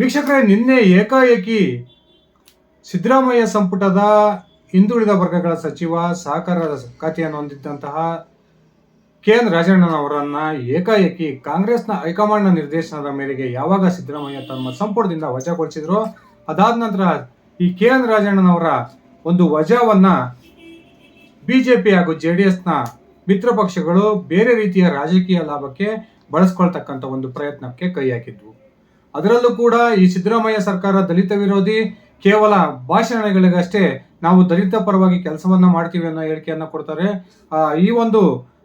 ವೀಕ್ಷಕರೇ, ನಿನ್ನೆ ಏಕಾಏಕಿ ಸಿದ್ದರಾಮಯ್ಯ ಸಂಪುಟದ ಹಿಂದುಳಿದ ವರ್ಗಗಳ ಸಚಿವ ಸಹಕಾರ ಖಾತೆಯನ್ನು ಹೊಂದಿದ್ದಂತಹ ಕೆ ಎನ್ ರಾಜಣ್ಣನವರನ್ನ ಏಕಾಏಕಿ ಕಾಂಗ್ರೆಸ್ನ ಹೈಕಮಾಂಡ್ನ ನಿರ್ದೇಶನದ ಮೇರೆಗೆ ಯಾವಾಗ ಸಿದ್ದರಾಮಯ್ಯ ತಮ್ಮ ಸಂಪುಟದಿಂದ ವಜಾಗೊಳಿಸಿದ್ರು, ಅದಾದ ನಂತರ ಈ ಕೆ ಎನ್ ರಾಜಣ್ಣನವರ ಒಂದು ವಜಾವನ್ನ ಬಿಜೆಪಿ ಹಾಗೂ ಜೆ ಡಿ ಎಸ್ನ ಮಿತ್ರ ಪಕ್ಷಗಳು ಬೇರೆ ರೀತಿಯ ರಾಜಕೀಯ ಲಾಭಕ್ಕೆ ಬಳಸ್ಕೊಳ್ತಕ್ಕಂಥ ಒಂದು ಪ್ರಯತ್ನಕ್ಕೆ ಕೈ ಹಾಕಿದ್ವು ಅದರಲ್ಲೂ ಕೂಡ ಈ ಸಿದ್ದರಾಮಯ್ಯ ಸರ್ಕಾರ ದಲಿತ ವಿರೋಧಿ ಕೇವಲ ಭಾಷಣಗಳಿಗಷ್ಟೇ ನಾವು ದಲಿತ ಪರವಾಗಿ ಕೆಲಸವನ್ನ ಮಾಡ್ತೀವಿ ಅನ್ನೋ ಹೇಳಿಕೆಯನ್ನ ಕೊಡ್ತಾರೆ. ಈ ಒಂದು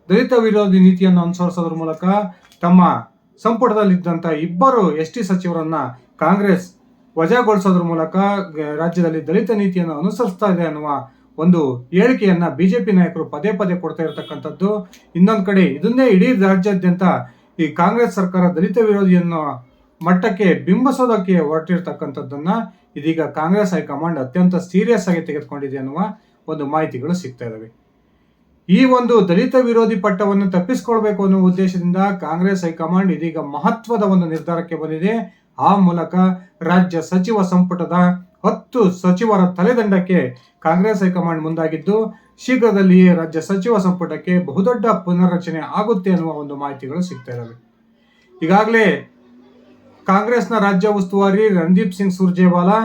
ದಲಿತ ವಿರೋಧಿ ನೀತಿಯನ್ನು ಅನುಸರಿಸೋದ್ರ ಮೂಲಕ ತಮ್ಮ ಸಂಪುಟದಲ್ಲಿದ್ದಂಥ ಇಬ್ಬರು ಎಸ್ ಟಿ ಸಚಿವರನ್ನ ಕಾಂಗ್ರೆಸ್ ವಜಾಗೊಳಿಸೋದ್ರ ಮೂಲಕ ರಾಜ್ಯದಲ್ಲಿ ದಲಿತ ನೀತಿಯನ್ನು ಅನುಸರಿಸ್ತಾ ಇದೆ ಅನ್ನುವ ಒಂದು ಹೇಳಿಕೆಯನ್ನ ಬಿಜೆಪಿ ನಾಯಕರು ಪದೇ ಪದೇ ಕೊಡ್ತಾ ಇರತಕ್ಕಂಥದ್ದು. ಇನ್ನೊಂದು ಕಡೆ ಇದನ್ನೇ ಇಡೀ ರಾಜ್ಯಾದ್ಯಂತ ಈ ಕಾಂಗ್ರೆಸ್ ಸರ್ಕಾರ ದಲಿತ ವಿರೋಧಿ ಅನ್ನೋ ಮಟ್ಟಕ್ಕೆ ಬಿಂಬಿಸೋದಕ್ಕೆ ಹೊರಟಿರ್ತಕ್ಕಂಥದ್ದನ್ನು ಇದೀಗ ಕಾಂಗ್ರೆಸ್ ಹೈಕಮಾಂಡ್ ಅತ್ಯಂತ ಸೀರಿಯಸ್ ಆಗಿ ತೆಗೆದುಕೊಂಡಿದೆ ಅನ್ನುವ ಒಂದು ಮಾಹಿತಿಗಳು ಸಿಗ್ತಾ ಇದ್ದಾವೆ ಈ ಒಂದು ದಲಿತ ವಿರೋಧಿ ಪಟ್ಟವನ್ನು ತಪ್ಪಿಸಿಕೊಳ್ಬೇಕು ಅನ್ನೋ ಉದ್ದೇಶದಿಂದ ಕಾಂಗ್ರೆಸ್ ಹೈಕಮಾಂಡ್ ಇದೀಗ ಮಹತ್ವದ ಒಂದು ನಿರ್ಧಾರಕ್ಕೆ ಬಂದಿದೆ. ಆ ಮೂಲಕ ರಾಜ್ಯ ಸಚಿವ ಸಂಪುಟದ ಹತ್ತು ಸಚಿವರ ತಲೆದಂಡಕ್ಕೆ ಕಾಂಗ್ರೆಸ್ ಹೈಕಮಾಂಡ್ ಮುಂದಾಗಿದ್ದು, ಶೀಘ್ರದಲ್ಲಿಯೇ ರಾಜ್ಯ ಸಚಿವ ಸಂಪುಟಕ್ಕೆ ಬಹುದೊಡ್ಡ ಪುನರ್ರಚನೆ ಆಗುತ್ತೆ ಅನ್ನುವ ಒಂದು ಮಾಹಿತಿಗಳು ಸಿಗ್ತಾ ಇದ್ದಾವೆ ಈಗಾಗಲೇ ಕಾಂಗ್ರೆಸ್ನ ರಾಜ್ಯ ಉಸ್ತುವಾರಿ ರಣದೀಪ್ ಸಿಂಗ್ ಸುರ್ಜೇವಾಲಾ,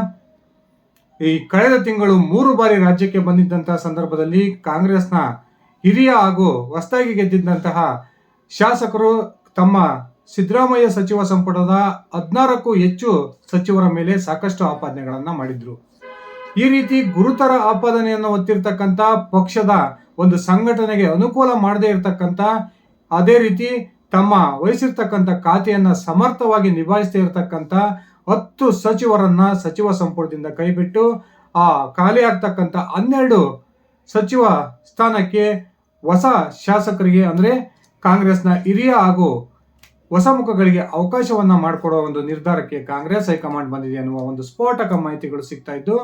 ಈ ಕಳೆದ ತಿಂಗಳು ಮೂರು ಬಾರಿ ರಾಜ್ಯಕ್ಕೆ ಬಂದಿದ್ದಂತಹ ಸಂದರ್ಭದಲ್ಲಿ ಕಾಂಗ್ರೆಸ್ನ ಹಿರಿಯ ಹಾಗೂ ಹೊಸದಾಗಿ ಗೆದ್ದಿದ್ದಂತಹ ಶಾಸಕರು ತಮ್ಮ ಸಿದ್ದರಾಮಯ್ಯ ಸಚಿವ ಸಂಪುಟದ ಹದಿನಾರಕ್ಕೂ ಹೆಚ್ಚು ಸಚಿವರ ಮೇಲೆ ಸಾಕಷ್ಟು ಆಪಾದನೆಗಳನ್ನು ಮಾಡಿದ್ರು. ಈ ರೀತಿ ಗುರುತರ ಆಪಾದನೆಯನ್ನು ಹೊತ್ತಿರ್ತಕ್ಕಂಥ ಪಕ್ಷದ ಒಂದು ಸಂಘಟನೆಗೆ ಅನುಕೂಲ ಮಾಡದೇ ಇರತಕ್ಕಂಥ ಅದೇ ರೀತಿ ತಮ್ಮ ವಹಿಸಿರ್ತಕ್ಕಂಥ ಖಾತೆಯನ್ನ ಸಮರ್ಥವಾಗಿ ನಿಭಾಯಿಸ್ತಾ ಇರತಕ್ಕಂಥ ಹತ್ತು ಸಚಿವರನ್ನ ಸಚಿವ ಸಂಪುಟದಿಂದ ಕೈಬಿಟ್ಟು ಆ ಖಾಲಿ ಆಗ್ತಕ್ಕಂಥ ಹನ್ನೆರಡು ಸಚಿವ ಸ್ಥಾನಕ್ಕೆ ಹೊಸ ಶಾಸಕರಿಗೆ ಅಂದ್ರೆ ಕಾಂಗ್ರೆಸ್ನ ಹಿರಿಯ ಹಾಗೂ ಹೊಸ ಮುಖಗಳಿಗೆ ಅವಕಾಶವನ್ನ ಮಾಡಿಕೊಡುವ ಒಂದು ನಿರ್ಧಾರಕ್ಕೆ ಕಾಂಗ್ರೆಸ್ ಹೈಕಮಾಂಡ್ ಬಂದಿದೆ ಅನ್ನುವ ಒಂದು ಸ್ಫೋಟಕ ಮಾಹಿತಿಗಳು ಸಿಗ್ತಾ ಇದ್ದು,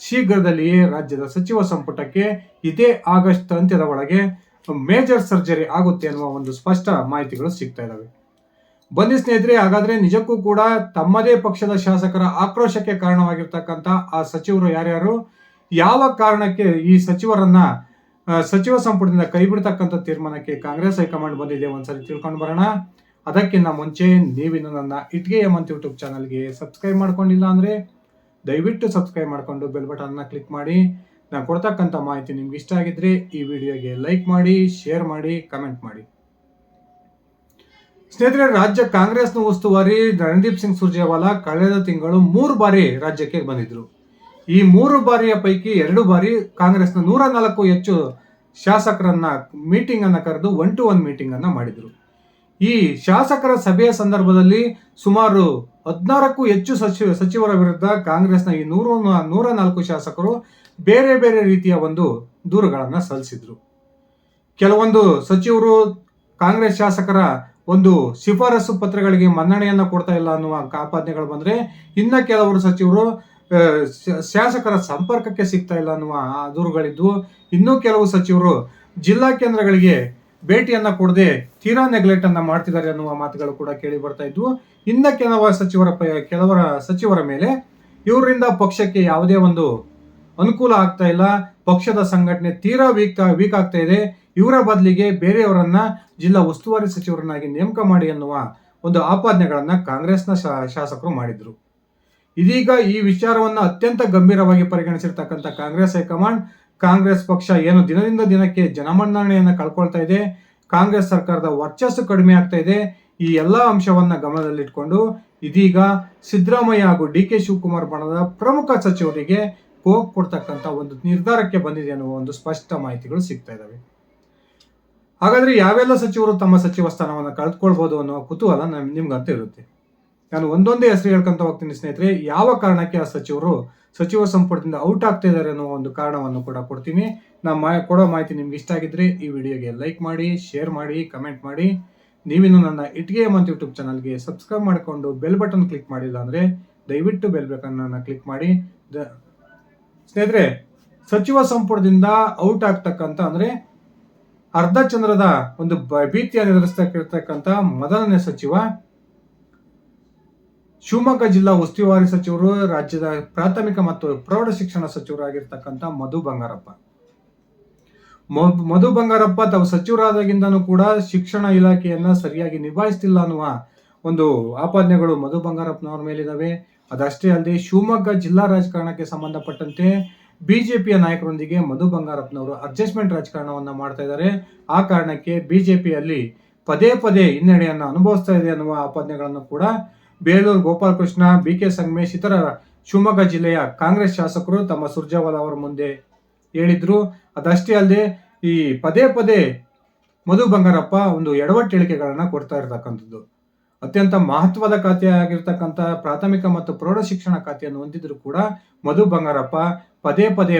ಶೀಘ್ರದಲ್ಲಿಯೇ ರಾಜ್ಯದ ಸಚಿವ ಸಂಪುಟಕ್ಕೆ ಇದೇ ಆಗಸ್ಟ್ ಅಂತ್ಯದ ಒಳಗೆ ಮೇಜರ್ ಸರ್ಜರಿ ಆಗುತ್ತೆ ಅನ್ನುವ ಒಂದು ಸ್ಪಷ್ಟ ಮಾಹಿತಿಗಳು ಸಿಗ್ತಾ ಇದಾವೆ. ಬನ್ನಿ ಸ್ನೇಹಿತರೆ, ಹಾಗಾದ್ರೆ ನಿಜಕ್ಕೂ ಕೂಡ ತಮ್ಮದೇ ಪಕ್ಷದ ಶಾಸಕರ ಆಕ್ರೋಶಕ್ಕೆ ಕಾರಣವಾಗಿರ್ತಕ್ಕಂಥ ಆ ಸಚಿವರು ಯಾರ್ಯಾರು? ಯಾವ ಕಾರಣಕ್ಕೆ ಈ ಸಚಿವರನ್ನ ಸಚಿವ ಸಂಪುಟದಿಂದ ಕೈ ಬಿಡ್ತಕ್ಕಂಥ ತೀರ್ಮಾನಕ್ಕೆ ಕಾಂಗ್ರೆಸ್ ಹೈಕಮಾಂಡ್ ಬಂದಿದೆ ಒಂದ್ಸರಿ ತಿಳ್ಕೊಂಡು ಬರೋಣ. ಅದಕ್ಕಿಂತ ಮುಂಚೆ ನೀವಿನ್ನು ನನ್ನ ಇಟ್ಗೆ ಮಂತ್ ಯೂಟ್ಯೂಬ್ ಚಾನಲ್ಗೆ ಸಬ್ಸ್ಕ್ರೈಬ್ ಮಾಡ್ಕೊಂಡಿಲ್ಲ ಅಂದ್ರೆ ದಯವಿಟ್ಟು ಸಬ್ಸ್ಕ್ರೈಬ್ ಮಾಡ್ಕೊಂಡು ಬೆಲ್ ಬಟನ್ನ ಕ್ಲಿಕ್ ಮಾಡಿ. ನಾನು ಕೊಡ್ತಕ್ಕಂಥ ಮಾಹಿತಿ ನಿಮ್ಗೆ ಇಷ್ಟ ಆಗಿದ್ರೆ ಈ ವಿಡಿಯೋಗೆ ಲೈಕ್ ಮಾಡಿ, ಶೇರ್ ಮಾಡಿ, ಕಮೆಂಟ್ ಮಾಡಿ. ಸ್ನೇಹಿತರೆ, ರಾಜ್ಯ ಕಾಂಗ್ರೆಸ್ನ ಉಸ್ತುವಾರಿ ರಣದೀಪ್ ಸಿಂಗ್ ಸುರ್ಜೇವಾಲಾ ಕಳೆದ ತಿಂಗಳು ಮೂರು ಬಾರಿ ರಾಜ್ಯಕ್ಕೆ ಬಂದಿದ್ರು. ಈ ಮೂರು ಬಾರಿಯ ಪೈಕಿ ಎರಡು ಬಾರಿ ಕಾಂಗ್ರೆಸ್ನ ನೂರ ನಾಲ್ಕು ಹೆಚ್ಚು ಶಾಸಕರನ್ನ ಮೀಟಿಂಗ್ ಅನ್ನ ಕರೆದು ಒನ್ ಟು ಒನ್ ಮೀಟಿಂಗ್ ಅನ್ನ ಮಾಡಿದ್ರು. ಈ ಶಾಸಕರ ಸಭೆಯ ಸಂದರ್ಭದಲ್ಲಿ ಸುಮಾರು ಹದಿನಾರಕ್ಕೂ ಹೆಚ್ಚು ಸಚಿವ ಸಚಿವರ ವಿರುದ್ಧ ಕಾಂಗ್ರೆಸ್ನ ಈ ನೂರ ನೂರ ನಾಲ್ಕು ಶಾಸಕರು ಬೇರೆ ಬೇರೆ ರೀತಿಯ ಒಂದು ದೂರುಗಳನ್ನು ಸಲ್ಲಿಸಿದ್ರು. ಕೆಲವೊಂದು ಸಚಿವರು ಕಾಂಗ್ರೆಸ್ ಶಾಸಕರ ಒಂದು ಶಿಫಾರಸು ಪತ್ರಗಳಿಗೆ ಮನ್ನಣೆಯನ್ನು ಕೊಡ್ತಾ ಇಲ್ಲ ಅನ್ನುವ ಆಪಾದನೆಗಳು ಬಂದ್ರೆ ಇನ್ನ ಕೆಲವರು ಸಚಿವರು ಶಾಸಕರ ಸಂಪರ್ಕಕ್ಕೆ ಸಿಗ್ತಾ ಇಲ್ಲ ಅನ್ನುವ ಆ ದೂರುಗಳಿದ್ವು ಇನ್ನೂ ಕೆಲವು ಸಚಿವರು ಜಿಲ್ಲಾ ಕೇಂದ್ರಗಳಿಗೆ ಭೇಟಿಯನ್ನ ಕೊಡದೆ ತೀರಾ ನೆಗ್ಲೆಕ್ಟ್ ಅನ್ನ ಮಾಡ್ತಿದ್ದಾರೆ ಅನ್ನುವ ಮಾತುಗಳು ಕೂಡ ಕೇಳಿ ಬರ್ತಾ ಇದ್ವು. ಇನ್ನ ಕೆಲವ ಸಚಿವರ ಕೆಲವರ ಸಚಿವರ ಮೇಲೆ ಇವರಿಂದ ಪಕ್ಷಕ್ಕೆ ಯಾವುದೇ ಒಂದು ಅನುಕೂಲ ಆಗ್ತಾ ಇಲ್ಲ. ಪಕ್ಷದ ಸಂಘಟನೆ ತೀರಾ ವೀಕ್ ವೀಕ್ ಆಗ್ತಾ ಇದೆ. ಇವರ ಬದಲಿಗೆ ಬೇರೆಯವರನ್ನ ಜಿಲ್ಲಾ ಉಸ್ತುವಾರಿ ಸಚಿವರನ್ನಾಗಿ ನೇಮಕ ಮಾಡಿ ಅನ್ನುವ ಒಂದು ಆಪಾದನೆಗಳನ್ನ ಕಾಂಗ್ರೆಸ್ನ ಶಾಸಕರು ಮಾಡಿದ್ರು. ಇದೀಗ ಈ ವಿಚಾರವನ್ನ ಅತ್ಯಂತ ಗಂಭೀರವಾಗಿ ಪರಿಗಣಿಸಿರ್ತಕ್ಕಂಥ ಕಾಂಗ್ರೆಸ್ ಹೈಕಮಾಂಡ್ ಕಾಂಗ್ರೆಸ್ ಪಕ್ಷ ಏನು ದಿನದಿಂದ ದಿನಕ್ಕೆ ಜನಮನ್ನಣೆಯನ್ನು ಕಳ್ಕೊಳ್ತಾ ಇದೆ, ಕಾಂಗ್ರೆಸ್ ಸರ್ಕಾರದ ವರ್ಚಸ್ಸು ಕಡಿಮೆ ಆಗ್ತಾ ಇದೆ, ಈ ಎಲ್ಲ ಅಂಶವನ್ನ ಗಮನದಲ್ಲಿಟ್ಕೊಂಡು ಇದೀಗ ಸಿದ್ದರಾಮಯ್ಯ ಹಾಗೂ ಡಿ ಕೆ ಶಿವಕುಮಾರ್ ಬಣದ ಪ್ರಮುಖ ಸಚಿವರಿಗೆ ಕೋಕ್ ಕೊಡ್ತಕ್ಕಂಥ ಒಂದು ನಿರ್ಧಾರಕ್ಕೆ ಬಂದಿದೆ ಅನ್ನುವ ಒಂದು ಸ್ಪಷ್ಟ ಮಾಹಿತಿಗಳು ಸಿಗ್ತಾ ಇದಾವೆ. ಹಾಗಾದ್ರೆ ಯಾವೆಲ್ಲ ಸಚಿವರು ತಮ್ಮ ಸಚಿವ ಸ್ಥಾನವನ್ನು ಕಳೆದುಕೊಳ್ಬಹುದು ಅನ್ನೋ ಕುತೂಹಲ ನಮ್ ನಿಮ್ಗಂತ ಇರುತ್ತೆ. ನಾನು ಒಂದೊಂದೇ ಹೆಸರು ಹೇಳ್ಕೊಂತ ಹೋಗ್ತೀನಿ ಸ್ನೇಹಿತರೆ, ಯಾವ ಕಾರಣಕ್ಕೆ ಆ ಸಚಿವರು ಸಚಿವ ಸಂಪುಟದಿಂದ ಔಟ್ ಆಗ್ತಾ ಇದ್ದಾರೆ ಅನ್ನೋ ಒಂದು ಕಾರಣವನ್ನು ಕೂಡ ಕೊಡ್ತೀನಿ. ನಾ ಮಾ, ಕೊಡೋ ಮಾಹಿತಿ ನಿಮ್ಗೆ ಇಷ್ಟ ಆಗಿದ್ರೆ ಈ ವಿಡಿಯೋಗೆ ಲೈಕ್ ಮಾಡಿ, ಶೇರ್ ಮಾಡಿ, ಕಮೆಂಟ್ ಮಾಡಿ. ನೀವಿನ್ನು ನನ್ನ ಇಟ್ಗೆ ಮಂತ್ ಯೂಟ್ಯೂಬ್ ಚಾನಲ್ಗೆ ಸಬ್ಸ್ಕ್ರೈಬ್ ಮಾಡಿಕೊಂಡು ಬೆಲ್ ಬಟನ್ ಕ್ಲಿಕ್ ಮಾಡಿಲ್ಲ ಅಂದ್ರೆ ದಯವಿಟ್ಟು ಬೆಲ್ ಬಟನ್ ಕ್ಲಿಕ್ ಮಾಡಿ. ದ- ಸ್ನೇಹಿತರೆ, ಸಚಿವ ಸಂಪುಟದಿಂದ ಔಟ್ ಆಗ್ತಕ್ಕಂಥ ಅಂದ್ರೆ ಅರ್ಧ ಚಂದ್ರದ ಒಂದು ಭೀತಿಯನ್ನು ಎದುರಿಸ್ತಕ್ಕಿರ್ತಕ್ಕಂಥ ಮೊದಲನೇ ಸಚಿವ ಶಿವಮೊಗ್ಗ ಜಿಲ್ಲಾ ಉಸ್ತುವಾರಿ ಸಚಿವರು, ರಾಜ್ಯದ ಪ್ರಾಥಮಿಕ ಮತ್ತು ಪ್ರೌಢ ಶಿಕ್ಷಣ ಸಚಿವರಾಗಿರ್ತಕ್ಕಂಥ ಮಧು ಬಂಗಾರಪ್ಪ. ಮಧು ಬಂಗಾರಪ್ಪ ತಾವು ಸಚಿವರಾದಾಗಿಂದನೂ ಕೂಡ ಶಿಕ್ಷಣ ಇಲಾಖೆಯನ್ನ ಸರಿಯಾಗಿ ನಿಭಾಯಿಸ್ತಿಲ್ಲ ಅನ್ನುವ ಒಂದು ಆಪಾದನೆಗಳು ಮಧು ಬಂಗಾರಪ್ಪನವರ ಮೇಲಿದ್ದಾವೆ ಅದಷ್ಟೇ ಅಲ್ಲದೆ ಶಿವಮೊಗ್ಗ ಜಿಲ್ಲಾ ರಾಜಕಾರಣಕ್ಕೆ ಸಂಬಂಧಪಟ್ಟಂತೆ ಬಿಜೆಪಿಯ ನಾಯಕರೊಂದಿಗೆ ಮಧು ಬಂಗಾರಪ್ಪನವರು ಅಡ್ಜಸ್ಟ್ಮೆಂಟ್ ರಾಜಕಾರಣವನ್ನ ಮಾಡ್ತಾ ಇದ್ದಾರೆ. ಆ ಕಾರಣಕ್ಕೆ ಬಿಜೆಪಿಯಲ್ಲಿ ಪದೇ ಪದೇ ಹಿನ್ನಡೆಯನ್ನು ಅನುಭವಿಸ್ತಾ ಇದೆ ಅನ್ನುವ ಆಪಾದನೆಗಳನ್ನು ಕೂಡ ಬೇಲೂರು ಗೋಪಾಲಕೃಷ್ಣ ಬಿ ಕೆ ಸಂಗಮೇಶ್ ಇತರ ಶಿವಮೊಗ್ಗ ಜಿಲ್ಲೆಯ ಕಾಂಗ್ರೆಸ್ ಶಾಸಕರು ತಮ್ಮ ಸುರ್ಜೇವಾಲಾ ಅವರ ಮುಂದೆ ಹೇಳಿದ್ರು. ಅದಷ್ಟೇ ಅಲ್ಲದೆ ಈ ಪದೇ ಪದೇ ಮಧು ಬಂಗಾರಪ್ಪ ಒಂದು ಎಡವಟ್ಟು ಹೇಳಿಕೆಗಳನ್ನು ಕೊಡ್ತಾ ಇರತಕ್ಕಂಥದ್ದು. ಅತ್ಯಂತ ಮಹತ್ವದ ಖಾತೆ ಆಗಿರ್ತಕ್ಕಂಥ ಪ್ರಾಥಮಿಕ ಮತ್ತು ಪ್ರೌಢ ಶಿಕ್ಷಣ ಖಾತೆಯನ್ನು ಹೊಂದಿದ್ರು ಕೂಡ ಮಧು ಬಂಗಾರಪ್ಪ ಪದೇ ಪದೇ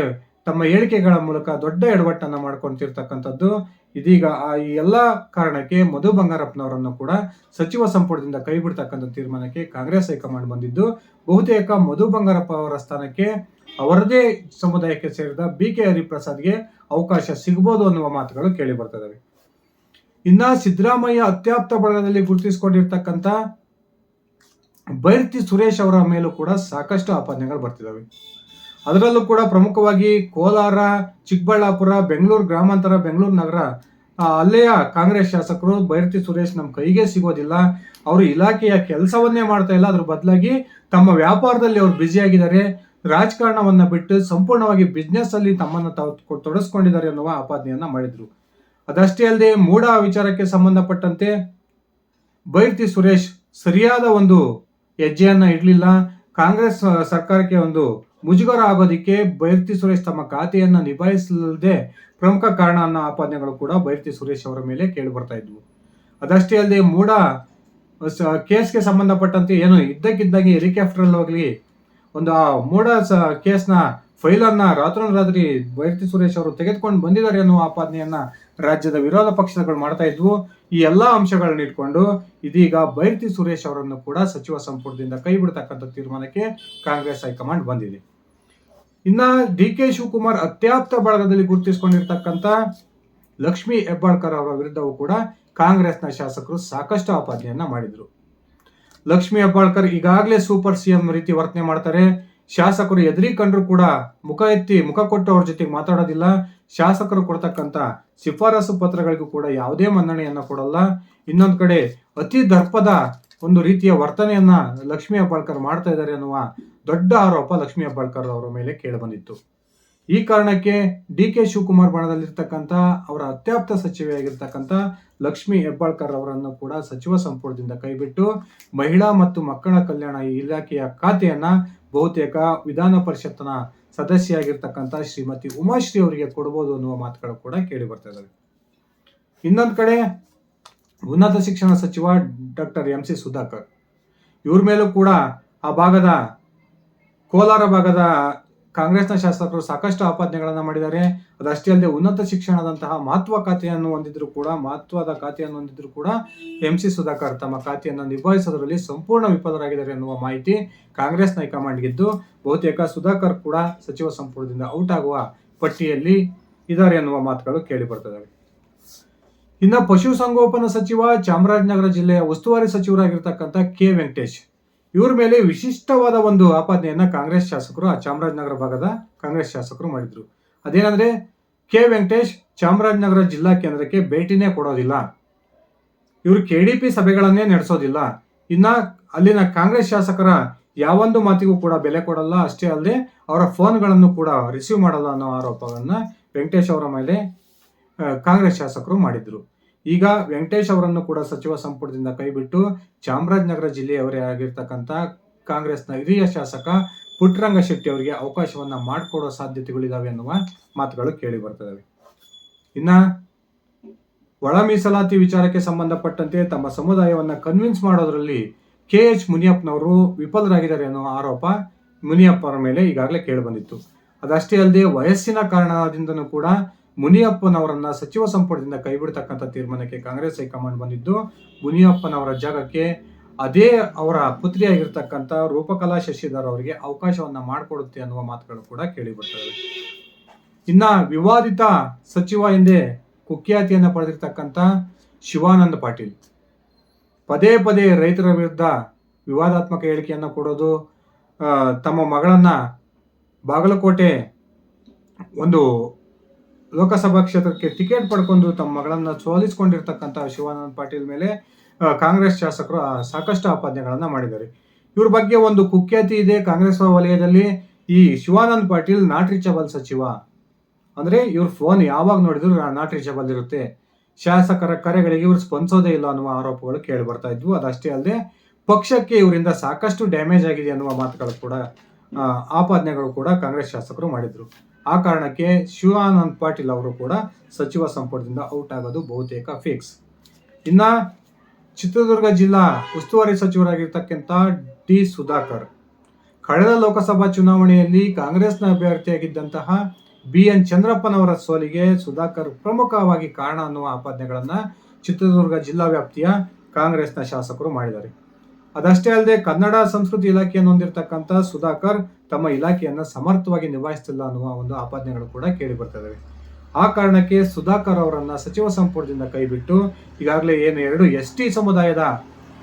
ತಮ್ಮ ಹೇಳಿಕೆಗಳ ಮೂಲಕ ದೊಡ್ಡ ಎಡವಟ್ಟನ್ನ ಮಾಡ್ಕೊಂತಿರ್ತಕ್ಕಂಥದ್ದು. ಇದೀಗ ಆ ಈ ಎಲ್ಲ ಕಾರಣಕ್ಕೆ ಮಧು ಬಂಗಾರಪ್ಪನವರನ್ನು ಕೂಡ ಸಚಿವ ಸಂಪುಟದಿಂದ ಕೈ ಬಿಡ್ತಕ್ಕಂಥ ತೀರ್ಮಾನಕ್ಕೆ ಕಾಂಗ್ರೆಸ್ ಹೈಕಮಾಂಡ್ ಬಂದಿದ್ದು, ಬಹುತೇಕ ಮಧು ಬಂಗಾರಪ್ಪ ಅವರ ಸ್ಥಾನಕ್ಕೆ ಅವರದೇ ಸಮುದಾಯಕ್ಕೆ ಸೇರಿದ ಬಿ ಕೆ ಹರಿಪ್ರಸಾದ್ಗೆ ಅವಕಾಶ ಸಿಗಬಹುದು ಅನ್ನುವ ಮಾತುಗಳು ಕೇಳಿ ಬರ್ತದವೆ. ಇನ್ನ ಸಿದ್ದರಾಮಯ್ಯ ಅತ್ಯಾಪ್ತ ಬಳಗದಲ್ಲಿ ಗುರುತಿಸಿಕೊಂಡಿರ್ತಕ್ಕಂಥ ಬೈರ್ತಿ ಸುರೇಶ್ ಅವರ ಮೇಲೂ ಕೂಡ ಸಾಕಷ್ಟು ಆಪಾದನೆಗಳು ಬರ್ತಿದಾವೆ. ಅದರಲ್ಲೂ ಕೂಡ ಪ್ರಮುಖವಾಗಿ ಕೋಲಾರ, ಚಿಕ್ಕಬಳ್ಳಾಪುರ, ಬೆಂಗಳೂರು ಗ್ರಾಮಾಂತರ, ಬೆಂಗಳೂರು ನಗರ ಅಲ್ಲೆಯ ಕಾಂಗ್ರೆಸ್ ಶಾಸಕರು ಬೈರತಿ ಸುರೇಶ್ ನಮ್ಮ ಕೈಗೆ ಸಿಗೋದಿಲ್ಲ. ಅವರು ಇಲಾಖೆಯ ಕೆಲಸವನ್ನೇ ಮಾಡ್ತಾ ಇಲ್ಲ. ಅದ್ರ ಬದಲಾಗಿ ತಮ್ಮ ವ್ಯಾಪಾರದಲ್ಲಿ ಅವರು ಬ್ಯುಸಿಯಾಗಿದ್ದಾರೆ ರಾಜಕಾರಣವನ್ನು ಬಿಟ್ಟು ಸಂಪೂರ್ಣವಾಗಿ ಬಿಸ್ನೆಸ್ ಅಲ್ಲಿ ತಮ್ಮನ್ನು ತಾವು ತೊಡಸ್ಕೊಂಡಿದ್ದಾರೆ ಅನ್ನುವ ಆಪಾದನೆಯನ್ನ ಮಾಡಿದ್ರು. ಅದಷ್ಟೇ ಅಲ್ಲದೆ ಮೂಡ ವಿಚಾರಕ್ಕೆ ಸಂಬಂಧಪಟ್ಟಂತೆ ಬೈರತಿ ಸುರೇಶ್ ಸರಿಯಾದ ಒಂದು ಹೆಜ್ಜೆಯನ್ನ ಇಡಲಿಲ್ಲ. ಕಾಂಗ್ರೆಸ್ ಸರ್ಕಾರಕ್ಕೆ ಒಂದು ಮುಜುಗರ ಆಗೋದಿಕ್ಕೆ ಬೈರ್ತಿ ಸುರೇಶ್ ತಮ್ಮ ಖಾತೆಯನ್ನ ನಿಭಾಯಿಸಲದೆ ಪ್ರಮುಖ ಕಾರಣ ಅನ್ನೋ ಆಪಾದನೆಗಳು ಕೂಡ ಬೈರ್ತಿ ಸುರೇಶ್ ಅವರ ಮೇಲೆ ಕೇಳಿ ಬರ್ತಾ ಇದ್ವು. ಅದಷ್ಟೇ ಅಲ್ಲದೆ ಮೂಡ ಕೇಸ್ಗೆ ಸಂಬಂಧಪಟ್ಟಂತೆ ಏನು ಇದ್ದಕ್ಕಿದ್ದಂಗೆ ಹೆಲಿಕಾಪ್ಟರ್ ಹೋಗ್ಲಿ, ಒಂದು ಆ ಮೂಡ ಸ- ಕೇಸ್ನ ಫೈಲನ್ನು ರಾತ್ರೋರಾತ್ರಿ ಬೈರ್ತಿ ಸುರೇಶ್ ಅವರು ತೆಗೆದುಕೊಂಡು ಬಂದಿದ್ದಾರೆ ಅನ್ನುವ ಆಪಾದನೆಯನ್ನ ರಾಜ್ಯದ ವಿರೋಧ ಪಕ್ಷಗಳು ಮಾಡ್ತಾ ಇದ್ವು. ಈ ಎಲ್ಲಾ ಅಂಶಗಳನ್ನ ಇಟ್ಕೊಂಡು ಇದೀಗ ಬೈರ್ತಿ ಸುರೇಶ್ ಅವರನ್ನು ಕೂಡ ಸಚಿವ ಸಂಪುಟದಿಂದ ಕೈ ಬಿಡ್ತಕ್ಕಂಥ ತೀರ್ಮಾನಕ್ಕೆ ಕಾಂಗ್ರೆಸ್ ಹೈಕಮಾಂಡ್ ಬಂದಿದೆ. ಇನ್ನ ಡಿ ಕೆ ಶಿವಕುಮಾರ್ ಅತ್ಯಾಪ್ತ ಬಳಗದಲ್ಲಿ ಗುರುತಿಸಿಕೊಂಡಿರ್ತಕ್ಕಂಥ ಲಕ್ಷ್ಮಿ ಹೆಬ್ಬಾಳ್ಕರ್ ಅವರ ವಿರುದ್ಧವೂ ಕೂಡ ಕಾಂಗ್ರೆಸ್ನ ಶಾಸಕರು ಸಾಕಷ್ಟು ಆಪಾದನೆಯನ್ನ ಮಾಡಿದ್ರು. ಲಕ್ಷ್ಮಿ ಹೆಬ್ಬಾಳ್ಕರ್ ಈಗಾಗಲೇ ಸೂಪರ್ ಸಿಎಂ ರೀತಿ ವರ್ತನೆ ಮಾಡ್ತಾರೆ. ಶಾಸಕರು ಎದುರಿ ಕಂಡ್ರು ಕೂಡ ಮುಖ ಎತ್ತಿ ಮುಖ ಕೊಟ್ಟು ಅವ್ರ ಜೊತೆಗೆ ಮಾತಾಡೋದಿಲ್ಲ. ಶಾಸಕರು ಕೊಡ್ತಕ್ಕಂಥ ಶಿಫಾರಸು ಪತ್ರಗಳಿಗೂ ಕೂಡ ಯಾವುದೇ ಮನ್ನಣೆಯನ್ನ ಕೊಡಲ್ಲ. ಇನ್ನೊಂದು ಕಡೆ ಅತಿ ದರ್ಪದ ಒಂದು ರೀತಿಯ ವರ್ತನೆಯನ್ನ ಲಕ್ಷ್ಮಿ ಹೆಬ್ಬಾಳ್ಕರ್ ಮಾಡ್ತಾ ಇದ್ದಾರೆ ಅನ್ನುವ ದೊಡ್ಡ ಆರೋಪ ಲಕ್ಷ್ಮೀ ಹೆಬ್ಬಾಳ್ಕರ್ ಅವರ ಮೇಲೆ ಕೇಳಿಬಂದಿತ್ತು ಈ ಕಾರಣಕ್ಕೆ ಡಿ ಕೆ ಶಿವಕುಮಾರ್ ಬಣದಲ್ಲಿರ್ತಕ್ಕಂಥ ಅವರ ಅತ್ಯಾಪ್ತ ಸಚಿವೆಯಾಗಿರ್ತಕ್ಕಂಥ ಲಕ್ಷ್ಮಿ ಹೆಬ್ಬಾಳ್ಕರ್ ಅವರನ್ನು ಕೂಡ ಸಚಿವ ಸಂಪುಟದಿಂದ ಕೈಬಿಟ್ಟು ಮಹಿಳಾ ಮತ್ತು ಮಕ್ಕಳ ಕಲ್ಯಾಣ ಇಲಾಖೆಯ ಖಾತೆಯನ್ನ ಬಹುತೇಕ ವಿಧಾನ ಪರಿಷತ್ನ ಸದಸ್ಯೆಯಾಗಿರ್ತಕ್ಕಂಥ ಶ್ರೀಮತಿ ಉಮಾಶ್ರೀ ಅವರಿಗೆ ಕೊಡಬಹುದು ಅನ್ನುವ ಮಾತುಗಳು ಕೂಡ ಕೇಳಿ ಬರ್ತಾ ಇದ್ದಾವೆ. ಇನ್ನೊಂದು ಕಡೆ ಉನ್ನತ ಶಿಕ್ಷಣ ಸಚಿವ ಡಾಕ್ಟರ್ ಎಂ ಸಿ ಸುಧಾಕರ್, ಇವ್ರ ಮೇಲೂ ಕೂಡ ಆ ಭಾಗದ ಕೋಲಾರ ಭಾಗದ ಕಾಂಗ್ರೆಸ್ನ ಶಾಸಕರು ಸಾಕಷ್ಟು ಆಪಾದನೆಗಳನ್ನು ಮಾಡಿದ್ದಾರೆ. ಅದಷ್ಟೇ ಅಲ್ಲದೆ ಉನ್ನತ ಶಿಕ್ಷಣದಂತಹ ಮಹತ್ವ ಖಾತೆಯನ್ನು ಹೊಂದಿದ್ರು ಕೂಡ, ಮಹತ್ವದ ಖಾತೆಯನ್ನು ಹೊಂದಿದ್ರು ಕೂಡ ಎಂ ಸಿ ಸುಧಾಕರ್ ತಮ್ಮ ಖಾತೆಯನ್ನು ನಿಭಾಯಿಸೋದ್ರಲ್ಲಿ ಸಂಪೂರ್ಣ ವಿಫಲರಾಗಿದ್ದಾರೆ ಎನ್ನುವ ಮಾಹಿತಿ ಕಾಂಗ್ರೆಸ್ ಹೈಕಮಾಂಡ್ಗಿದ್ದು. ಬಹುತೇಕ ಸುಧಾಕರ್ ಕೂಡ ಸಚಿವ ಸಂಪುಟದಿಂದ ಔಟ್ ಆಗುವ ಪಟ್ಟಿಯಲ್ಲಿ ಇದ್ದಾರೆ ಎನ್ನುವ ಮಾತುಗಳು ಕೇಳಿ ಬರ್ತದವೆ ಇನ್ನು ಪಶುಸಂಗೋಪನಾ ಸಚಿವ ಚಾಮರಾಜನಗರ ಜಿಲ್ಲೆಯ ಉಸ್ತುವಾರಿ ಸಚಿವರಾಗಿರ್ತಕ್ಕಂಥ ಕೆ ವೆಂಕಟೇಶ್. ಇವ್ರ ಮೇಲೆ ವಿಶಿಷ್ಟವಾದ ಒಂದು ಆಪಾದನೆಯನ್ನ ಕಾಂಗ್ರೆಸ್ ಶಾಸಕರು ಆ ಚಾಮರಾಜನಗರ ಭಾಗದ ಕಾಂಗ್ರೆಸ್ ಶಾಸಕರು ಮಾಡಿದ್ರು. ಅದೇನಂದ್ರೆ, ಕೆ ವೆಂಕಟೇಶ್ ಚಾಮರಾಜನಗರ ಜಿಲ್ಲಾ ಕೇಂದ್ರಕ್ಕೆ ಭೇಟಿನೇ ಕೊಡೋದಿಲ್ಲ. ಇವರು ಕೆ ಡಿ ಪಿ ಸಭೆಗಳನ್ನೇ ನಡೆಸೋದಿಲ್ಲ. ಇನ್ನ ಅಲ್ಲಿನ ಕಾಂಗ್ರೆಸ್ ಶಾಸಕರ ಯಾವೊಂದು ಮಾತಿಗೂ ಕೂಡ ಬೆಲೆ ಕೊಡಲ್ಲ. ಅಷ್ಟೇ ಅಲ್ಲದೆ, ಅವರ ಫೋನ್ಗಳನ್ನು ಕೂಡ ರಿಸೀವ್ ಮಾಡಲ್ಲ ಅನ್ನೋ ಆರೋಪವನ್ನ ವೆಂಕಟೇಶ್ ಅವರ ಮೇಲೆ ಕಾಂಗ್ರೆಸ್ ಶಾಸಕರು ಮಾಡಿದ್ರು. ಈಗ ವೆಂಕಟೇಶ್ ಅವರನ್ನು ಕೂಡ ಸಚಿವ ಸಂಪುಟದಿಂದ ಕೈಬಿಟ್ಟು ಚಾಮರಾಜನಗರ ಜಿಲ್ಲೆಯವರೇ ಆಗಿರ್ತಕ್ಕಂಥ ಕಾಂಗ್ರೆಸ್ನ ಹಿರಿಯ ಶಾಸಕ ಪುಟ್ಟರಂಗ ಶೆಟ್ಟಿ ಅವರಿಗೆ ಅವಕಾಶವನ್ನ ಮಾಡಿಕೊಡೋ ಸಾಧ್ಯತೆಗಳಿದಾವೆ ಅನ್ನುವ ಮಾತುಗಳು ಕೇಳಿ ಬರ್ತದವೆ. ಇನ್ನ ಒಳ ಮೀಸಲಾತಿ ವಿಚಾರಕ್ಕೆ ಸಂಬಂಧಪಟ್ಟಂತೆ ತಮ್ಮ ಸಮುದಾಯವನ್ನ ಕನ್ವಿನ್ಸ್ ಮಾಡೋದ್ರಲ್ಲಿ ಕೆ ಎಚ್ ಮುನಿಯಪ್ಪನವರು ವಿಫಲರಾಗಿದ್ದಾರೆ ಅನ್ನೋ ಆರೋಪ ಮುನಿಯಪ್ಪರ ಮೇಲೆ ಈಗಾಗಲೇ ಕೇಳಿ ಬಂದಿತ್ತು. ಅದಷ್ಟೇ ಅಲ್ಲದೆ ವಯಸ್ಸಿನ ಕಾರಣದಿಂದನೂ ಕೂಡ ಮುನಿಯಪ್ಪನವರನ್ನ ಸಚಿವ ಸಂಪುಟದಿಂದ ಕೈಬಿಡ್ತಕ್ಕಂಥ ತೀರ್ಮಾನಕ್ಕೆ ಕಾಂಗ್ರೆಸ್ ಹೈಕಮಾಂಡ್ ಬಂದಿದ್ದು, ಮುನಿಯಪ್ಪನವರ ಜಾಗಕ್ಕೆ ಅದೇ ಅವರ ಪುತ್ರಿಯಾಗಿರ್ತಕ್ಕಂಥ ರೂಪಕಲಾ ಶಶಿಧರ್ ಅವರಿಗೆ ಅವಕಾಶವನ್ನ ಮಾಡಿಕೊಡುತ್ತೆ ಅನ್ನುವ ಮಾತುಗಳು ಕೂಡ ಕೇಳಿ ಬರ್ತವೆ ಇನ್ನ ವಿವಾದಿತ ಸಚಿವ ಎಂದೇ ಕುಖ್ಯಾತಿಯನ್ನ ಪಡೆದಿರ್ತಕ್ಕಂಥ ಶಿವಾನಂದ ಪಾಟೀಲ್. ಪದೇ ಪದೇ ರೈತರ ವಿರುದ್ಧ ವಿವಾದಾತ್ಮಕ ಹೇಳಿಕೆಯನ್ನು ಕೊಡೋದು ತಮ್ಮ ಮಗಳನ್ನ ಬಾಗಲಕೋಟೆ ಒಂದು ಲೋಕಸಭಾ ಕ್ಷೇತ್ರಕ್ಕೆ ಟಿಕೆಟ್ ಪಡ್ಕೊಂಡು ತಮ್ಮ ಮಗಳನ್ನ ಸೋಲಿಸಿಕೊಂಡಿರ್ತಕ್ಕಂಥ ಶಿವಾನಂದ ಪಾಟೀಲ್ ಮೇಲೆ ಕಾಂಗ್ರೆಸ್ ಶಾಸಕರು ಸಾಕಷ್ಟು ಆಪಾದನೆಗಳನ್ನ ಮಾಡಿದ್ದಾರೆ. ಇವ್ರ ಬಗ್ಗೆ ಒಂದು ಕುಖ್ಯಾತಿ ಇದೆ ಕಾಂಗ್ರೆಸ್ ವಲಯದಲ್ಲಿ. ಈ ಶಿವಾನಂದ್ ಪಾಟೀಲ್ ನಾಟ್ ರೀಚಬಲ್ ಸಚಿವ. ಅಂದ್ರೆ ಇವ್ರ ಫೋನ್ ಯಾವಾಗ ನೋಡಿದ್ರು ನಾಟ್ ರೀಚಬಲ್ ಇರುತ್ತೆ. ಶಾಸಕರ ಕರೆಗಳಿಗೆ ಇವ್ರು ಸ್ಪಂದಿಸೋದೇ ಇಲ್ಲ ಅನ್ನುವ ಆರೋಪಗಳು ಕೇಳಿ ಬರ್ತಾ ಇದ್ವು. ಅದಷ್ಟೇ ಅಲ್ಲದೆ ಪಕ್ಷಕ್ಕೆ ಇವರಿಂದ ಸಾಕಷ್ಟು ಡ್ಯಾಮೇಜ್ ಆಗಿದೆ ಅನ್ನುವ ಮಾತುಗಳು ಕೂಡ ಆಪಾದನೆಗಳು ಕೂಡ ಕಾಂಗ್ರೆಸ್ ಶಾಸಕರು ಮಾಡಿದ್ರು. ಆ ಕಾರಣಕ್ಕೆ ಶಿವಾನಂದ್ ಪಾಟೀಲ್ ಅವರು ಕೂಡ ಸಚಿವ ಸಂಪುಟದಿಂದ ಔಟ್ ಆಗೋದು ಬಹುತೇಕ ಫಿಕ್ಸ್. ಇನ್ನ ಚಿತ್ರದುರ್ಗ ಜಿಲ್ಲಾ ಉಸ್ತುವಾರಿ ಸಚಿವರಾಗಿರ್ತಕ್ಕಂಥ ಡಿ ಸುಧಾಕರ್, ಕಳೆದ ಲೋಕಸಭಾ ಚುನಾವಣೆಯಲ್ಲಿ ಕಾಂಗ್ರೆಸ್ನ ಅಭ್ಯರ್ಥಿಯಾಗಿದ್ದಂತಹ ಬಿ ಎನ್ ಚಂದ್ರಪ್ಪನವರ ಸೋಲಿಗೆ ಸುಧಾಕರ್ ಪ್ರಮುಖವಾಗಿ ಕಾರಣ ಅನ್ನುವ ಆಪಾದನೆಗಳನ್ನು ಚಿತ್ರದುರ್ಗ ಜಿಲ್ಲಾ ವ್ಯಾಪ್ತಿಯ ಕಾಂಗ್ರೆಸ್ನ ಶಾಸಕರು ಮಾಡಿದ್ದಾರೆ. ಅದಷ್ಟೇ ಅಲ್ಲದೆ ಕನ್ನಡ ಸಂಸ್ಕೃತಿ ಇಲಾಖೆಯನ್ನು ಹೊಂದಿರತಕ್ಕಂಥ ಸುಧಾಕರ್ ತಮ್ಮ ಇಲಾಖೆಯನ್ನು ಸಮರ್ಥವಾಗಿ ನಿಭಾಯಿಸ್ತಿಲ್ಲ ಅನ್ನುವ ಒಂದು ಆಪಾದನೆಗಳು ಕೂಡ ಕೇಳಿ ಬರ್ತವೆ ಆ ಕಾರಣಕ್ಕೆ ಸುಧಾಕರ್ ಅವರನ್ನ ಸಚಿವ ಸಂಪುಟದಿಂದ ಕೈಬಿಟ್ಟು ಈಗಾಗಲೇ ಏನು ಎರಡು ಎಸ್ ಟಿ ಸಮುದಾಯದ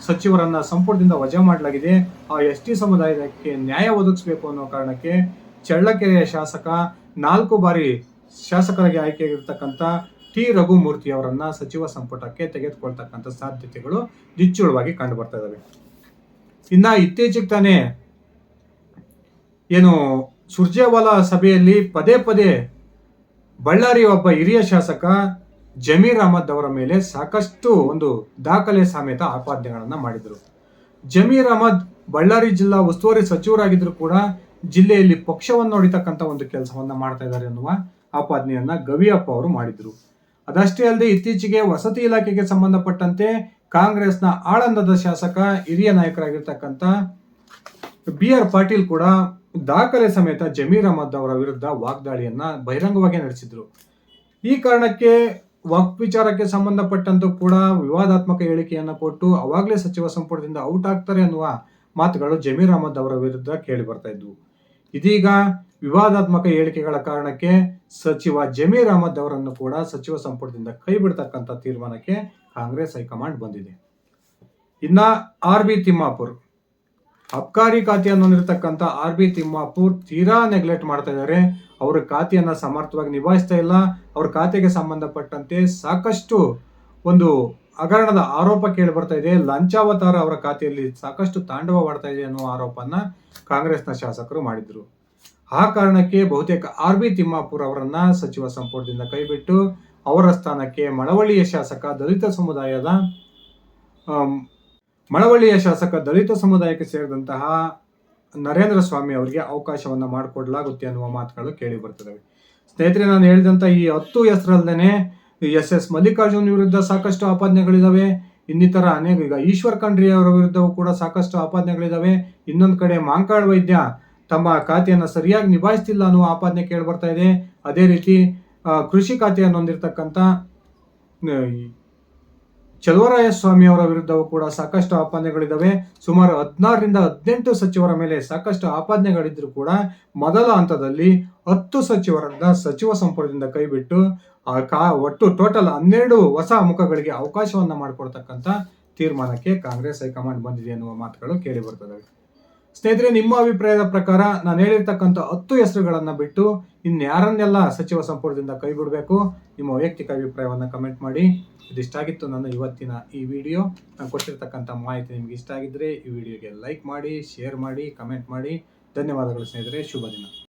ಸಚಿವರನ್ನ ಸಂಪುಟದಿಂದ ವಜಾ ಮಾಡಲಾಗಿದೆ. ಆ ಎಸ್ ಟಿ ಸಮುದಾಯಕ್ಕೆ ನ್ಯಾಯ ಒದಗಿಸಬೇಕು ಅನ್ನೋ ಕಾರಣಕ್ಕೆ ಚಳ್ಳಕೆರೆಯ ಶಾಸಕ, ನಾಲ್ಕು ಬಾರಿ ಶಾಸಕರಾಗಿ ಆಯ್ಕೆಯಾಗಿರ್ತಕ್ಕಂಥ ಟಿ ರಘುಮೂರ್ತಿ ಅವರನ್ನ ಸಚಿವ ಸಂಪುಟಕ್ಕೆ ತೆಗೆದುಕೊಳ್ತಕ್ಕಂಥ ಸಾಧ್ಯತೆಗಳು ನಿಚ್ಚುಳವಾಗಿ ಕಂಡು ಬರ್ತಾ ಇದಾವೆ. ಇನ್ನ ಇತ್ತೀಚೆಗೆ ತಾನೇ ಏನು ಸುರ್ಜೇವಾಲಾ ಸಭೆಯಲ್ಲಿ ಪದೇ ಪದೇ ಬಳ್ಳಾರಿ ಒಬ್ಬ ಹಿರಿಯ ಶಾಸಕ ಜಮೀರ್ ಅಹಮದ್ ಅವರ ಮೇಲೆ ಸಾಕಷ್ಟು ಒಂದು ದಾಖಲೆ ಸಮೇತ ಆಪಾದನೆಗಳನ್ನು ಮಾಡಿದರು. ಜಮೀರ್ ಅಹಮದ್ ಬಳ್ಳಾರಿ ಜಿಲ್ಲಾ ಉಸ್ತುವಾರಿ ಸಚಿವರಾಗಿದ್ದರೂ ಕೂಡ ಜಿಲ್ಲೆಯಲ್ಲಿ ಪಕ್ಷವನ್ನು ನೋಡಿತಕ್ಕಂಥ ಒಂದು ಕೆಲಸವನ್ನ ಮಾಡ್ತಾ ಇದ್ದಾರೆ ಅನ್ನುವ ಆಪಾದನೆಯನ್ನ ಗವಿಯಪ್ಪ ಅವರು ಮಾಡಿದ್ರು. ಅದಷ್ಟೇ ಅಲ್ಲದೆ ಇತ್ತೀಚೆಗೆ ವಸತಿ ಇಲಾಖೆಗೆ ಸಂಬಂಧಪಟ್ಟಂತೆ ಕಾಂಗ್ರೆಸ್ನ ಆಳಂದದ ಶಾಸಕ, ಹಿರಿಯ ನಾಯಕರಾಗಿರ್ತಕ್ಕಂಥ ಬಿ ಆರ್ ಪಾಟೀಲ್ ಕೂಡ ದಾಖಲೆ ಸಮೇತ ಜಮೀರ್ ಅಹಮದ್ ಅವರ ವಿರುದ್ಧ ವಾಗ್ದಾಳಿಯನ್ನ ಬಹಿರಂಗವಾಗಿ ನಡೆಸಿದ್ರು. ಈ ಕಾರಣಕ್ಕೆ ವಕ್ ವಿಚಾರಕ್ಕೆ ಸಂಬಂಧಪಟ್ಟಂತೂ ಕೂಡ ವಿವಾದಾತ್ಮಕ ಹೇಳಿಕೆಯನ್ನ ಕೊಟ್ಟು ಅವಾಗಲೇ ಸಚಿವ ಸಂಪುಟದಿಂದ ಔಟ್ ಆಗ್ತಾರೆ ಅನ್ನುವ ಮಾತುಗಳು ಜಮೀರ್ ಅಹಮದ್ ಅವರ ವಿರುದ್ಧ ಕೇಳಿ ಬರ್ತಾ ಇದ್ವು. ಇದೀಗ ವಿವಾದಾತ್ಮಕ ಹೇಳಿಕೆಗಳ ಕಾರಣಕ್ಕೆ ಸಚಿವ ಜಮೀರ್ ಅಹಮದ್ ಅವರನ್ನು ಕೂಡ ಸಚಿವ ಸಂಪುಟದಿಂದ ಕೈ ಬಿಡ್ತಕ್ಕಂಥ ತೀರ್ಮಾನಕ್ಕೆ ಕಾಂಗ್ರೆಸ್ ಹೈಕಮಾಂಡ್ ಬಂದಿದೆ. ಇನ್ನ ಆರ್ ಬಿ ತಿಮ್ಮಾಪುರ್. ಅಬ್ಕಾರಿ ಖಾತೆಯನ್ನು ಹೊಂದಿರತಕ್ಕಂಥ ಆರ್ ಬಿ ತಿಮ್ಮಾಪುರ್ ತೀರಾ ನೆಗ್ಲೆಕ್ಟ್ ಮಾಡ್ತಾ ಇದ್ದಾರೆ. ಅವರ ಖಾತೆಯನ್ನು ಸಮರ್ಥವಾಗಿ ನಿಭಾಯಿಸ್ತಾ ಇಲ್ಲ. ಅವ್ರ ಖಾತೆಗೆ ಸಂಬಂಧಪಟ್ಟಂತೆ ಸಾಕಷ್ಟು ಒಂದು ಹಗರಣದ ಆರೋಪ ಕೇಳಿ ಬರ್ತಾ ಇದೆ. ಲಂಚಾವತಾರ ಅವರ ಖಾತೆಯಲ್ಲಿ ಸಾಕಷ್ಟು ತಾಂಡವವಾಡ್ತಾ ಇದೆ ಅನ್ನುವ ಆರೋಪನ ಕಾಂಗ್ರೆಸ್ನ ಶಾಸಕರು ಮಾಡಿದ್ರು. ಆ ಕಾರಣಕ್ಕೆ ಬಹುತೇಕ ಆರ್ ಬಿ ತಿಮ್ಮಾಪುರ್ ಅವರನ್ನ ಸಚಿವ ಸಂಪುಟದಿಂದ ಕೈಬಿಟ್ಟು ಅವರ ಸ್ಥಾನಕ್ಕೆ ಮಳವಳ್ಳಿಯ ಶಾಸಕ ದಲಿತ ಸಮುದಾಯದ ಮಳವಳ್ಳಿಯ ಶಾಸಕ ದಲಿತ ಸಮುದಾಯಕ್ಕೆ ಸೇರಿದಂತಹ ನರೇಂದ್ರ ಸ್ವಾಮಿ ಅವರಿಗೆ ಅವಕಾಶವನ್ನ ಮಾಡಿಕೊಡ್ಲಾಗುತ್ತೆ ಅನ್ನುವ ಮಾತುಗಳು ಕೇಳಿ ಬರ್ತದವೆ. ಸ್ನೇಹಿತರೆ, ನಾನು ಹೇಳಿದಂತ ಈ ಹತ್ತು ಹೆಸರಲ್ದೇನೆ ಎಸ್ ಎಸ್ ಮಲ್ಲಿಕಾರ್ಜುನ್ ವಿರುದ್ಧ ಸಾಕಷ್ಟು ಆಪಾದನೆಗಳಿದಾವೆ. ಇನ್ನಿತರ ಅನೇಕ, ಈಗ ಈಶ್ವರ್ ಖಂಡ್ರಿ ಅವರ ವಿರುದ್ಧವೂ ಕೂಡ ಸಾಕಷ್ಟು ಆಪಾದನೆಗಳಿದಾವೆ. ಇನ್ನೊಂದು ಕಡೆ ಮಾಂಕಾಳ್ ವೈದ್ಯ ತಮ್ಮ ಖಾತೆಯನ್ನು ಸರಿಯಾಗಿ ನಿಭಾಯಿಸ್ತಿಲ್ಲ ಅನ್ನುವ ಆಪಾದನೆ ಕೇಳಿ ಬರ್ತಾ ಇದೆ. ಅದೇ ರೀತಿ ಕೃಷಿ ಖಾತೆಯನ್ನು ಹೊಂದಿರತಕ್ಕಂಥ ಚಲುವರಾಯ ಸ್ವಾಮಿ ಅವರ ವಿರುದ್ಧವೂ ಕೂಡ ಸಾಕಷ್ಟು ಆಪಾದನೆಗಳಿದ್ದಾವೆ. ಸುಮಾರು ಹದಿನಾರರಿಂದ ಹದಿನೆಂಟು ಸಚಿವರ ಮೇಲೆ ಸಾಕಷ್ಟು ಆಪಾದನೆಗಳಿದ್ದರೂ ಕೂಡ ಮೊದಲ ಹಂತದಲ್ಲಿ ಹತ್ತು ಸಚಿವರನ್ನ ಸಚಿವ ಸಂಪುಟದಿಂದ ಕೈಬಿಟ್ಟು, ಆ, ಕಾ, ಒಟ್ಟು ಟೋಟಲ್ ಹನ್ನೆರಡು ಹೊಸ ಮುಖಗಳಿಗೆ ಅವಕಾಶವನ್ನ ಮಾಡಿಕೊಡ್ತಕ್ಕಂಥ ತೀರ್ಮಾನಕ್ಕೆ ಕಾಂಗ್ರೆಸ್ ಹೈಕಮಾಂಡ್ ಬಂದಿದೆ ಎನ್ನುವ ಮಾತುಗಳು ಕೇಳಿ ಬರ್ತದವೆ ಸ್ನೇಹಿತರೆ, ನಿಮ್ಮ ಅಭಿಪ್ರಾಯದ ಪ್ರಕಾರ ನಾನು ಹೇಳಿರ್ತಕ್ಕಂಥ ಹತ್ತು ಹೆಸರುಗಳನ್ನು ಬಿಟ್ಟು ಇನ್ಯಾರನ್ನೆಲ್ಲ ಸಚಿವ ಸಂಪುಟದಿಂದ ಕೈ ಬಿಡಬೇಕು ನಿಮ್ಮ ವೈಯಕ್ತಿಕ ಅಭಿಪ್ರಾಯವನ್ನು ಕಮೆಂಟ್ ಮಾಡಿ. ಇದಿಷ್ಟಾಗಿತ್ತು ನನ್ನ ಇವತ್ತಿನ ಈ ವಿಡಿಯೋ ನಾನು ಕೊಟ್ಟಿರ್ತಕ್ಕಂಥ ಮಾಹಿತಿ ನಿಮ್ಗೆ ಇಷ್ಟ ಆಗಿದ್ರೆ ಈ ವಿಡಿಯೋಗೆ ಲೈಕ್ ಮಾಡಿ ಶೇರ್ ಮಾಡಿ ಕಮೆಂಟ್ ಮಾಡಿ. ಧನ್ಯವಾದಗಳು ಸ್ನೇಹಿತರೆ, ಶುಭ ದಿನ.